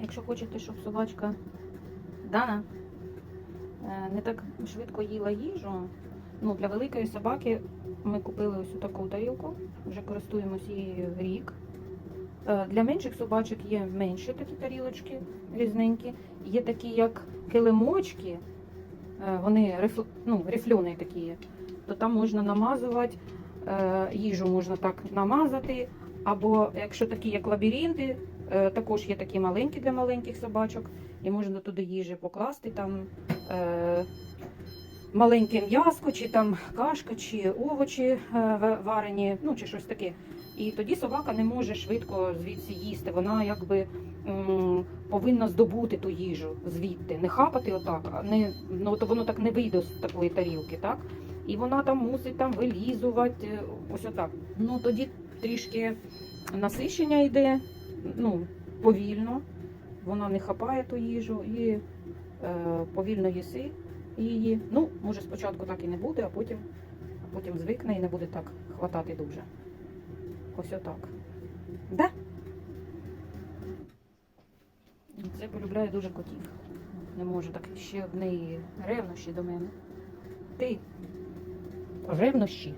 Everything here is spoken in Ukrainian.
Якщо хочете, щоб собачка Дана е, не так швидко їла їжу, ну для великої собаки ми купили ось таку тарілку, вже користуємося її рік. Е, Для менших собачок є менші такі тарілочки різненькі. Є такі, як килимочки, е, вони рифл, ну, рифльоні такі, є. то там можна намазувати, їжу можна так намазати. Або якщо такі, як лабіринти, також є такі маленькі для маленьких собачок, і можна туди їжі покласти там. Е, Маленьке м'яско, чи там кашка, чи овочі е, варені, ну чи щось таке. І тоді собака не може швидко звідси їсти. Вона якби м, повинна здобути ту їжу звідти, не хапати отак, не ну то воно так не вийде з такої тарілки, так? І вона там мусить там вилізувати, е, ось отак. Ну тоді трішки насищення йде, ну повільно. Вона не хапає ту їжу і е, повільно їси її. Ну, може, спочатку так і не буде, а потім, а потім звикне і не буде так хватати дуже. Ось отак. Да? Це полюбляє дуже котів. Не можу так ще одне ревнощі до мене. Ти ревнощі.